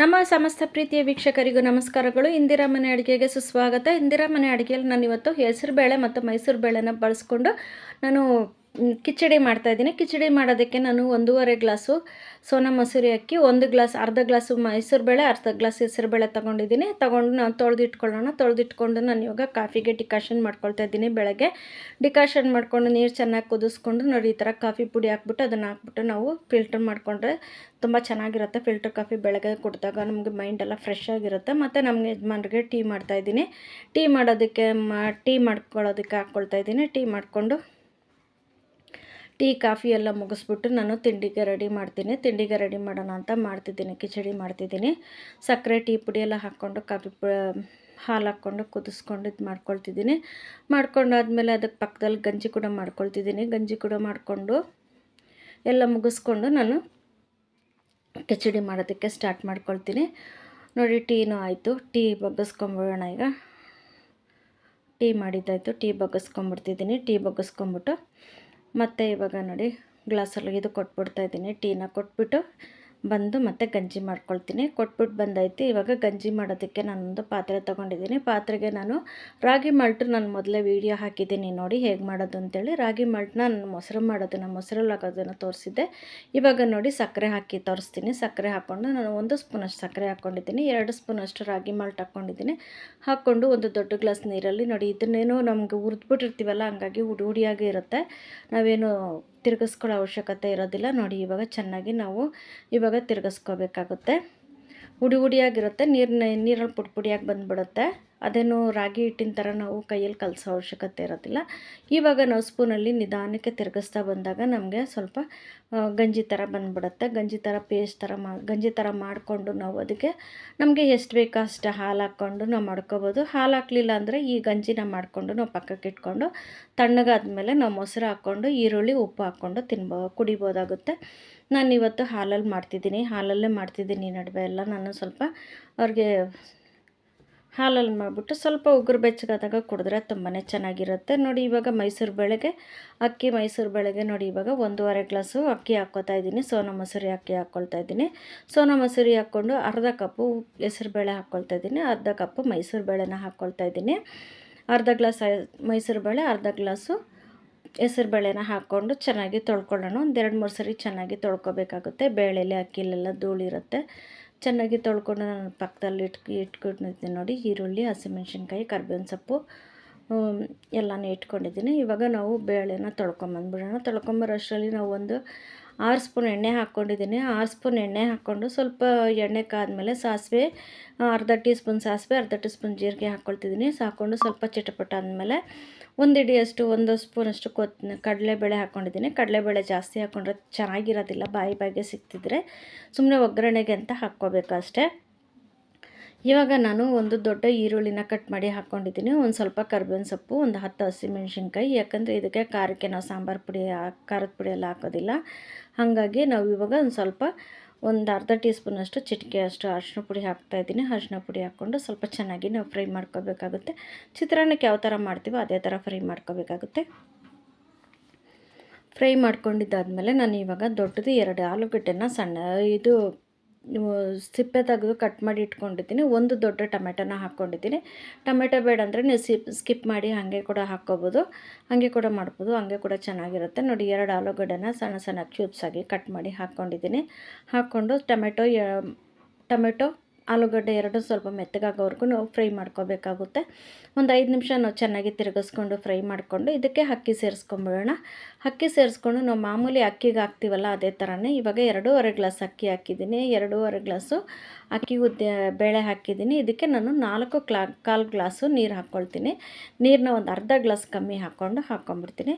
ನಮ್ಮ ಸಮಸ್ತ ಪ್ರೀತಿಯ ವೀಕ್ಷಕರಿಗೂ ನಮಸ್ಕಾರಗಳು. ಇಂದಿರಾ ಮನೆ ಅಡುಗೆಗೆ ಸುಸ್ವಾಗತ. ಇಂದಿರಾ ಮನೆ ಅಡುಗೆಯಲ್ಲಿ ನಾನು ಇವತ್ತು ಹೆಸರು ಬೇಳೆ ಮತ್ತು ಮೈಸೂರು ಬೇಳೆನ ಬಳಸ್ಕೊಂಡು ನಾನು ಕಿಚಡಿ ಮಾಡ್ತಾಯಿದ್ದೀನಿ ಕಿಚಡಿ ಮಾಡೋದಕ್ಕೆ ನಾನು ಒಂದೂವರೆ ಗ್ಲಾಸು ಸೋನಾ ಮಸೂರಿ ಅಕ್ಕಿ, ಒಂದು ಗ್ಲಾಸ್, ಅರ್ಧ ಗ್ಲಾಸು ಮೈಸೂರು ಬೇಳೆ, ಅರ್ಧ ಗ್ಲಾಸ್ ಹೆಸರು ಬೇಳೆ ತೊಗೊಂಡಿದ್ದೀನಿ. ತೊಗೊಂಡು ನಾನು ತೊಳೆದಿಟ್ಕೊಳ್ಳೋಣ. ತೊಳೆದಿಟ್ಕೊಂಡು ನಾನು ಇವಾಗ ಕಾಫಿಗೆ ಡಿಕಾಷನ್ ಮಾಡ್ಕೊಳ್ತಾ ಇದ್ದೀನಿ ಬೆಳಗ್ಗೆ. ಡಿಕಾಷನ್ ಮಾಡಿಕೊಂಡು ನೀರು ಚೆನ್ನಾಗಿ ಕುದಿಸ್ಕೊಂಡು ನೋಡಿ, ಈ ಥರ ಕಾಫಿ ಪುಡಿ ಹಾಕ್ಬಿಟ್ಟು ಅದನ್ನು ಹಾಕ್ಬಿಟ್ಟು ನಾವು ಫಿಲ್ಟರ್ ಮಾಡಿಕೊಂಡ್ರೆ ತುಂಬ ಚೆನ್ನಾಗಿರುತ್ತೆ. ಫಿಲ್ಟರ್ ಕಾಫಿ ಬೆಳಗ್ಗೆ ಕುಡಿದಾಗ ನಮಗೆ ಮೈಂಡ್ ಎಲ್ಲ ಫ್ರೆಶ್ ಆಗಿರುತ್ತೆ. ಮತ್ತು ನಮಗೆ ಯಜಮಾನ್ರಿಗೆ ಟೀ ಮಾಡ್ತಾಯಿದ್ದೀನಿ ಟೀ ಮಾಡೋದಕ್ಕೆ ಮಾ, ಟೀ ಮಾಡ್ಕೊಳ್ಳೋದಕ್ಕೆ ಹಾಕ್ಕೊಳ್ತಾ ಇದ್ದೀನಿ. ಟೀ ಮಾಡಿಕೊಂಡು ಟೀ, ಕಾಫಿ ಎಲ್ಲ ಮುಗಿಸ್ಬಿಟ್ಟು ನಾನು ತಿಂಡಿಗೆ ರೆಡಿ ಮಾಡ್ತೀನಿ. ತಿಂಡಿಗೆ ರೆಡಿ ಮಾಡೋಣ ಅಂತ ಮಾಡ್ತಿದ್ದೀನಿ, ಕಿಚಡಿ ಮಾಡ್ತಿದ್ದೀನಿ. ಸಕ್ಕರೆ, ಟೀ ಪುಡಿ ಎಲ್ಲ ಹಾಕ್ಕೊಂಡು, ಕಾಫಿ ಹಾಲು ಹಾಕ್ಕೊಂಡು ಕುದಿಸ್ಕೊಂಡು ಇದು ಮಾಡ್ಕೊಳ್ತಿದ್ದೀನಿ. ಮಾಡ್ಕೊಂಡಾದ್ಮೇಲೆ ಅದಕ್ಕೆ ಪಕ್ಕದಲ್ಲಿ ಗಂಜಿ ಕೂಡ ಮಾಡ್ಕೊಳ್ತಿದ್ದೀನಿ. ಗಂಜಿ ಕೂಡ ಮಾಡಿಕೊಂಡು ಎಲ್ಲ ಮುಗಿಸ್ಕೊಂಡು ನಾನು ಕಿಚಡಿ ಮಾಡೋದಕ್ಕೆ ಸ್ಟಾರ್ಟ್ ಮಾಡ್ಕೊಳ್ತೀನಿ. ನೋಡಿ, ಟೀನೂ ಆಯಿತು. ಟೀ ಬಗ್ಗಿಸ್ಕೊಂಬಿಡೋಣ ಈಗ. ಟೀ ಮಾಡಿದ್ದಾಯಿತು. ಟೀ ಬಗ್ಗಿಸ್ಕೊಂಬಿಡ್ತಿದ್ದೀನಿ. ಟೀ ಬಗ್ಗಿಸ್ಕೊಂಬಿಟ್ಟು ಮತ್ತು ಇವಾಗ ನೋಡಿ ಗ್ಲಾಸಲ್ಲಿ ಇದು ಕೊಟ್ಬಿಡ್ತಾ ಇದ್ದೀನಿ ಟೀನ ಕೊಟ್ಬಿಟ್ಟು ಬಂದು ಮತ್ತೆ ಗಂಜಿ ಮಾಡ್ಕೊಳ್ತೀನಿ. ಕೊಟ್ಬಿಟ್ಟು ಬಂದೈತಿ. ಇವಾಗ ಗಂಜಿ ಮಾಡೋದಕ್ಕೆ ನಾನೊಂದು ಪಾತ್ರೆ ತೊಗೊಂಡಿದ್ದೀನಿ. ಪಾತ್ರೆಗೆ ನಾನು ರಾಗಿ ಮಾಲ್ಟು ನಾನು ಮೊದಲೇ ವೀಡಿಯೋ ಹಾಕಿದ್ದೀನಿ ನೋಡಿ ಹೇಗೆ ಮಾಡೋದು ಅಂತೇಳಿ. ರಾಗಿ ಮಾಲ್ಟ್ನ ನಾನು ಮೊಸರು ಮಾಡೋದನ್ನು ಮೊಸರಲ್ಲಿ ಹಾಕೋದನ್ನು ತೋರಿಸಿದ್ದೆ. ಇವಾಗ ನೋಡಿ ಸಕ್ಕರೆ ಹಾಕಿ ತೋರಿಸ್ತೀನಿ. ಸಕ್ಕರೆ ಹಾಕ್ಕೊಂಡು ನಾನು ಒಂದು ಸ್ಪೂನಷ್ಟು ಸಕ್ಕರೆ ಹಾಕ್ಕೊಂಡಿದ್ದೀನಿ ಎರಡು ಸ್ಪೂನಷ್ಟು ರಾಗಿ ಮಾಲ್ಟ್ ಹಾಕ್ಕೊಂಡಿದ್ದೀನಿ ಹಾಕ್ಕೊಂಡು ಒಂದು ದೊಡ್ಡ ಗ್ಲಾಸ್ ನೀರಲ್ಲಿ ನೋಡಿ ಇದನ್ನೇನು ನಮಗೆ ಹುರಿದ್ಬಿಟ್ಟಿರ್ತೀವಲ್ಲ, ಹಂಗಾಗಿ ಹುಡಿ ಹುಡಿಯಾಗಿ ಇರುತ್ತೆ. ನಾವೇನು ತಿರುಗಿಸ್ಕೊಳ್ಳೋ ಅವಶ್ಯಕತೆ ಇರೋದಿಲ್ಲ. ನೋಡಿ, ಇವಾಗ ಚೆನ್ನಾಗಿ ನಾವು ಇವಾಗ ತಿರುಗಿಸ್ಕೋಬೇಕಾಗುತ್ತೆ. ಉಡಿ ಉಡಿಯಾಗಿರುತ್ತೆ ನೀರನ್ನ ನೀರಲ್ಲಿ ಪುಡಿ ಪುಡಿಯಾಗಿ ಬಂದುಬಿಡುತ್ತೆ. ಅದೇನು ರಾಗಿ ಹಿಟ್ಟಿನ ಥರ ನಾವು ಕೈಯಲ್ಲಿ ಕಲಸೋ ಅವಶ್ಯಕತೆ ಇರೋದಿಲ್ಲ. ಇವಾಗ ನಾವು ಸ್ಪೂನಲ್ಲಿ ನಿಧಾನಕ್ಕೆ ತಿರುಗಿಸ್ತಾ ಬಂದಾಗ ನಮಗೆ ಸ್ವಲ್ಪ ಗಂಜಿ ಥರ ಬಂದುಬಿಡುತ್ತೆ. ಗಂಜಿ ಥರ ಪೇಸ್ಟ್ ಥರ ಮಾ, ಗಂಜಿ ಥರ ಮಾಡಿಕೊಂಡು ನಾವು ಅದಕ್ಕೆ ನಮಗೆ ಎಷ್ಟು ಬೇಕೋ ಅಷ್ಟು ಹಾಲು ಹಾಕ್ಕೊಂಡು ನಾವು ಮಾಡ್ಕೋಬೋದು. ಹಾಲು ಹಾಕಲಿಲ್ಲ ಅಂದರೆ ಈ ಗಂಜಿನ ಮಾಡಿಕೊಂಡು ನಾವು ಪಕ್ಕಕ್ಕೆ ಇಟ್ಕೊಂಡು ತಣ್ಣಗಾದ್ಮೇಲೆ ನಾವು ಮೊಸರು ಹಾಕ್ಕೊಂಡು, ಈರುಳ್ಳಿ, ಉಪ್ಪು ಹಾಕ್ಕೊಂಡು ತಿನ್ಬೋ, ಕುಡಿಬೋದಾಗುತ್ತೆ. ನಾನು ಇವತ್ತು ಹಾಲಲ್ಲಿ ಮಾಡ್ತಿದ್ದೀನಿ. ಹಾಲಲ್ಲೇ ಮಾಡ್ತಿದ್ದೀನಿ ನಡುವೆ ಎಲ್ಲ. ನಾನು ಸ್ವಲ್ಪ ಅವ್ರಿಗೆ ಹಾಲಲ್ಲಿ ಮಾಡಿಬಿಟ್ಟು ಸ್ವಲ್ಪ ಉಗುರು ಬೆಚ್ಚಗಾದಾಗ ಕುಡಿದ್ರೆ ತುಂಬಾ ಚೆನ್ನಾಗಿರುತ್ತೆ. ನೋಡಿ, ಇವಾಗ ಮೈಸೂರು ಬೇಳೆಗೆ, ಅಕ್ಕಿ ಮೈಸೂರು ಬೇಳೆಗೆ ನೋಡಿ, ಇವಾಗ ಒಂದೂವರೆ ಗ್ಲಾಸು ಅಕ್ಕಿ ಹಾಕ್ಕೋತಾ ಇದ್ದೀನಿ. ಸೋನಾ ಮಸೂರಿ ಅಕ್ಕಿ ಹಾಕ್ಕೊಳ್ತಾ ಇದ್ದೀನಿ. ಸೋನಾ ಮಸೂರಿ ಹಾಕ್ಕೊಂಡು ಅರ್ಧ ಕಪ್ಪು ಹೆಸರು ಬೇಳೆ ಹಾಕ್ಕೊಳ್ತಾ ಇದ್ದೀನಿ. ಅರ್ಧ ಕಪ್ಪು ಮೈಸೂರು ಬೇಳೆನ ಹಾಕ್ಕೊಳ್ತಾ ಇದ್ದೀನಿ. ಅರ್ಧ ಗ್ಲಾಸ್ ಮೈಸೂರು ಬೇಳೆ, ಅರ್ಧ ಗ್ಲಾಸು ಹೆಸರು ಬೇಳೆನ ಹಾಕ್ಕೊಂಡು ಚೆನ್ನಾಗಿ ತೊಳ್ಕೊಳ್ಳೋಣ. ಒಂದೆರಡು ಮೂರು ಸರಿ ಚೆನ್ನಾಗಿ ತೊಳ್ಕೊಬೇಕಾಗುತ್ತೆ. ಬೇಳೆಲೆ, ಅಕ್ಕಿಲೆಲ್ಲ ಧೂಳಿರುತ್ತೆ. ಚೆನ್ನಾಗಿ ತೊಳ್ಕೊಂಡು ನಾನು ಪಕ್ಕದಲ್ಲಿ ಇಟ್ ಇಟ್ಕೊಂಡಿದ್ದೀನಿ ನೋಡಿ. ಈರುಳ್ಳಿ, ಹಸಿಮೆಣ್ಸಿನ್ಕಾಯಿ, ಕರ್ಬೇವಿನ ಸೊಪ್ಪು ಎಲ್ಲನೂ ಇಟ್ಕೊಂಡಿದ್ದೀನಿ. ಇವಾಗ ನಾವು ಬೇಳೆನ ತೊಳ್ಕೊಂಬಂದ್ಬಿಡೋಣ. ತೊಳ್ಕೊಂಬರೋಷ್ಟರಲ್ಲಿ ನಾವು ಒಂದು ಆರು ಸ್ಪೂನ್ ಎಣ್ಣೆ ಹಾಕ್ಕೊಂಡಿದ್ದೀನಿ. ಆರು ಸ್ಪೂನ್ ಎಣ್ಣೆ ಹಾಕ್ಕೊಂಡು ಸ್ವಲ್ಪ ಎಣ್ಣೆ ಕಾದಮೇಲೆ ಸಾಸಿವೆ ಅರ್ಧ ಟೀ ಸ್ಪೂನ್ ಸಾಸಿವೆ, ಅರ್ಧ ಟೀ ಸ್ಪೂನ್ ಜೀರಿಗೆ ಹಾಕ್ಕೊಳ್ತಿದ್ದೀನಿ. ಸಾಕೊಂಡು ಸ್ವಲ್ಪ ಚಿಟಪಟ ಆದಮೇಲೆ ಒಂದು ಹಿಡಿಯಷ್ಟು ಒಂದು ಸ್ಪೂನಷ್ಟು ಕೊತ್ ಕಡಲೆಬೇಳೆ ಹಾಕ್ಕೊಂಡಿದ್ದೀನಿ. ಕಡಲೆಬೇಳೆ ಜಾಸ್ತಿ ಹಾಕ್ಕೊಂಡ್ರೆ ಚೆನ್ನಾಗಿರೋದಿಲ್ಲ, ಬಾಯಿ ಬಾಯಿಗೆ ಸಿಕ್ತಿದ್ರೆ ಸುಮ್ಮನೆ ಒಗ್ಗರಣೆಗೆ ಅಂತ ಹಾಕ್ಕೋಬೇಕು ಅಷ್ಟೇ. ಇವಾಗ ನಾನು ಒಂದು ದೊಡ್ಡ ಈರುಳ್ಳಿನ ಕಟ್ ಮಾಡಿ ಹಾಕ್ಕೊಂಡಿದ್ದೀನಿ. ಒಂದು ಸ್ವಲ್ಪ ಕರ್ಬೇವಿನ ಸೊಪ್ಪು, ಒಂದು ಹತ್ತು ಹಸಿಮೆಣ್ಸಿನ್ಕಾಯಿ. ಯಾಕಂದರೆ ಇದಕ್ಕೆ ಖಾರಕ್ಕೆ ನಾವು ಸಾಂಬಾರು ಪುಡಿ ಖಾರದ ಪುಡಿ ಎಲ್ಲ ಹಾಕೋದಿಲ್ಲ. ಹಾಗಾಗಿ ನಾವು ಇವಾಗ ಒಂದು ಸ್ವಲ್ಪ ಒಂದು ಅರ್ಧ ಟೀ ಸ್ಪೂನಷ್ಟು ಚಿಟಿಕೆ ಅಷ್ಟು ಅರಿಶಿನ ಪುಡಿ ಹಾಕ್ತಾಯಿದ್ದೀನಿ ಅರಿಶಿನ ಪುಡಿ ಹಾಕ್ಕೊಂಡು ಸ್ವಲ್ಪ ಚೆನ್ನಾಗಿ ನಾವು ಫ್ರೈ ಮಾಡ್ಕೋಬೇಕಾಗುತ್ತೆ. ಚಿತ್ರಾನ್ನಕ್ಕೆ ಯಾವ ಥರ ಮಾಡ್ತೀವೋ ಅದೇ ಥರ ಫ್ರೈ ಮಾಡ್ಕೋಬೇಕಾಗುತ್ತೆ. ಫ್ರೈ ಮಾಡ್ಕೊಂಡಿದ್ದಾದಮೇಲೆ ನಾನು ಇವಾಗ ದೊಡ್ಡದು ಎರಡು ಆಲೂಗಡ್ಡೆನ ಸಣ್ಣ, ಇದು ಸಿಪ್ಪೆ ತೆಗೆದು ಕಟ್ ಮಾಡಿ ಇಟ್ಕೊಂಡಿದ್ದೀನಿ. ಒಂದು ದೊಡ್ಡ ಟೊಮೆಟೊನ ಹಾಕ್ಕೊಂಡಿದ್ದೀನಿ. ಟೊಮೆಟೊ ಬೇಡ ಅಂದರೆ ನೀವು ಸಿಪ್ ಸ್ಕಿಪ್ ಮಾಡಿ ಹಾಗೆ ಕೂಡ ಹಾಕ್ಕೋಬೋದು. ಹಾಗೆ ಕೂಡ ಮಾಡ್ಬೋದು. ಹಾಗೆ ಕೂಡ ಚೆನ್ನಾಗಿರುತ್ತೆ. ನೋಡಿ, ಎರಡು ಆಲೂಗಡ್ಡೆನ ಸಣ್ಣ ಸಣ್ಣ ಕ್ಯೂಬ್ಸ್ ಆಗಿ ಕಟ್ ಮಾಡಿ ಹಾಕ್ಕೊಂಡಿದ್ದೀನಿ. ಹಾಕ್ಕೊಂಡು ಟೊಮೆಟೊ ಟೊಮೆಟೊ ಆಲೂಗಡ್ಡೆ ಎರಡು ಸ್ವಲ್ಪ ಮೆತ್ತಗಾಗೋವರೆಗೂ ನಾವು ಫ್ರೈ ಮಾಡ್ಕೋಬೇಕಾಗುತ್ತೆ. ಒಂದು ಐದು ನಿಮಿಷ ನಾವು ಚೆನ್ನಾಗಿ ತಿರುಗಿಸ್ಕೊಂಡು ಫ್ರೈ ಮಾಡಿಕೊಂಡು ಇದಕ್ಕೆ ಅಕ್ಕಿ ಸೇರಿಸ್ಕೊಂಬಿಡೋಣ. ಅಕ್ಕಿ ಸೇರಿಸ್ಕೊಂಡು ನಾವು ಮಾಮೂಲಿ ಅಕ್ಕಿಗೆ ಹಾಕ್ತೀವಲ್ಲ ಅದೇ ಥರನೇ, ಇವಾಗ ಎರಡೂವರೆ ಗ್ಲಾಸ್ ಅಕ್ಕಿ ಹಾಕಿದ್ದೀನಿ, ಎರಡೂವರೆ ಗ್ಲಾಸು ಅಕ್ಕಿ ಉದ್ದ, ಬೇಳೆ ಹಾಕಿದ್ದೀನಿ. ಇದಕ್ಕೆ ನಾನು ನಾಲ್ಕು ಕ್ಲಾ, ಕಾಲು ಗ್ಲಾಸು ನೀರು ಹಾಕ್ಕೊಳ್ತೀನಿ. ನೀರನ್ನ ಒಂದು ಅರ್ಧ ಗ್ಲಾಸ್ ಕಮ್ಮಿ ಹಾಕ್ಕೊಂಡು ಹಾಕ್ಕೊಂಬಿಡ್ತೀನಿ.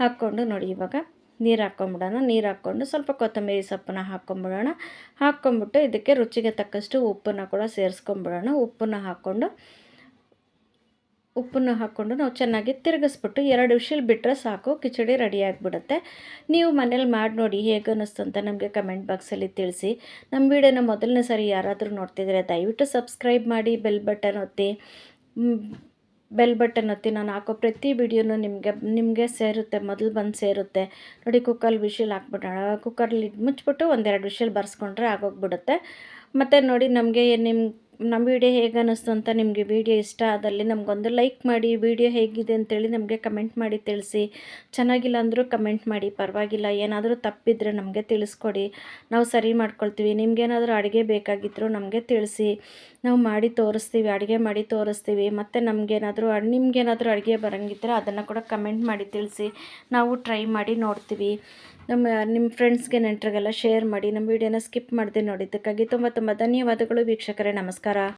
ಹಾಕ್ಕೊಂಡು ನೋಡಿ ಇವಾಗ ನೀರು ಹಾಕ್ಕೊಂಬಿಡೋಣ, ನೀರು ಹಾಕ್ಕೊಂಡು ಸ್ವಲ್ಪ ಕೊತ್ತಂಬರಿ ಸೊಪ್ಪನ್ನ ಹಾಕ್ಕೊಂಬಿಡೋಣ. ಹಾಕ್ಕೊಂಬಿಟ್ಟು ಇದಕ್ಕೆ ರುಚಿಗೆ ತಕ್ಕಷ್ಟು ಉಪ್ಪನ್ನು ಕೂಡ ಸೇರಿಸ್ಕೊಂಬಿಡೋಣ. ಉಪ್ಪನ್ನು ಹಾಕ್ಕೊಂಡು ಉಪ್ಪನ್ನು ಹಾಕ್ಕೊಂಡು ನಾವು ಚೆನ್ನಾಗಿ ತಿರುಗಿಸ್ಬಿಟ್ಟು ಎರಡು ವಿಷಲ್ ಬಿಟ್ಟರೆ ಸಾಕು, ಕಿಚಡಿ ರೆಡಿ ಆಗಿಬಿಡುತ್ತೆ. ನೀವು ಮನೇಲಿ ಮಾಡಿ ನೋಡಿ ಹೇಗೆ ಅನ್ನಿಸ್ತು ಅಂತ ನಮಗೆ ಕಮೆಂಟ್ ಬಾಕ್ಸಲ್ಲಿ ತಿಳಿಸಿ. ನಮ್ಮ ವಿಡಿಯೋನ ಮೊದಲನೇ ಸಾರಿ ಯಾರಾದರೂ ನೋಡ್ತಿದ್ರೆ ದಯವಿಟ್ಟು ಸಬ್ಸ್ಕ್ರೈಬ್ ಮಾಡಿ, ಬೆಲ್ ಬಟನ್ ಒತ್ತಿ. ಬೆಲ್ ಬಟನ್ ಒತ್ತಿ ನಾನು ಹಾಕೋ ಪ್ರತಿ ವಿಡಿಯೋನು ನಿಮಗೆ ನಿಮಗೆ ಸೇರುತ್ತೆ, ಮೊದಲು ಬಂದು ಸೇರುತ್ತೆ. ನೋಡಿ ಕುಕ್ಕರ್ ವಿಷಲ್ ಹಾಕ್ಬಿಡೋಣ. ಕುಕ್ಕರ್ಲಿ ಮುಚ್ಚಿಬಿಟ್ಟು ಒಂದೆರಡು ವಿಷಲ್ ಬರ್ಸ್ಕೊಂಡ್ರೆ ಆಗೋಗ್ಬಿಡುತ್ತೆ. ಮತ್ತು ನೋಡಿ, ನಮಗೆ ನಿಮ್ಮ ನಮ್ಮ ವಿಡಿಯೋ ಹೇಗೆ ಅನ್ನಿಸ್ತು ಅಂತ ನಿಮಗೆ ವಿಡಿಯೋ ಇಷ್ಟ ಆದಲ್ಲಿ ನಮಗೊಂದು ಲೈಕ್ ಮಾಡಿ ವಿಡಿಯೋ ಹೇಗಿದೆ ಅಂತೇಳಿ ನಮಗೆ ಕಮೆಂಟ್ ಮಾಡಿ ತಿಳಿಸಿ. ಚೆನ್ನಾಗಿಲ್ಲ ಅಂದರೂ ಕಮೆಂಟ್ ಮಾಡಿ, ಪರವಾಗಿಲ್ಲ. ಏನಾದರೂ ತಪ್ಪಿದ್ರೆ ನಮಗೆ ತಿಳಿಸ್ಕೊಡಿ. ನಾವು ಸರಿ ಮಾಡ್ಕೊಳ್ತೀವಿ. ನಿಮಗೇನಾದರೂ ಅಡುಗೆ ಬೇಕಾಗಿದ್ದರೂ ನಮಗೆ ತಿಳಿಸಿ. ನಾವು ಮಾಡಿ ತೋರಿಸ್ತೀವಿ, ಅಡುಗೆ ಮಾಡಿ ತೋರಿಸ್ತೀವಿ, ಮತ್ತು ನಮಗೇನಾದರೂ ನಿಮಗೇನಾದರೂ ಅಡುಗೆ ಬರೋಂಗಿದ್ರೆ ಅದನ್ನು ಕೂಡ ಕಮೆಂಟ್ ಮಾಡಿ ತಿಳಿಸಿ. ನಾವು ಟ್ರೈ ಮಾಡಿ ನೋಡ್ತೀವಿ. ನಮ್ಮ, ನಿಮ್ಮ ಫ್ರೆಂಡ್ಸ್ಗೆ ನೆಂಟರಿಗೆಲ್ಲ ಶೇರ್ ಮಾಡಿ. ನಮ್ಮ ವಿಡಿಯೋನ ಸ್ಕಿಪ್ ಮಾಡದೆ ನೋಡಿದ್ದಕ್ಕಾಗಿ ತುಂಬ ತುಂಬ ಧನ್ಯವಾದಗಳು ವೀಕ್ಷಕರೇ, ನಮಸ್ಕಾರ.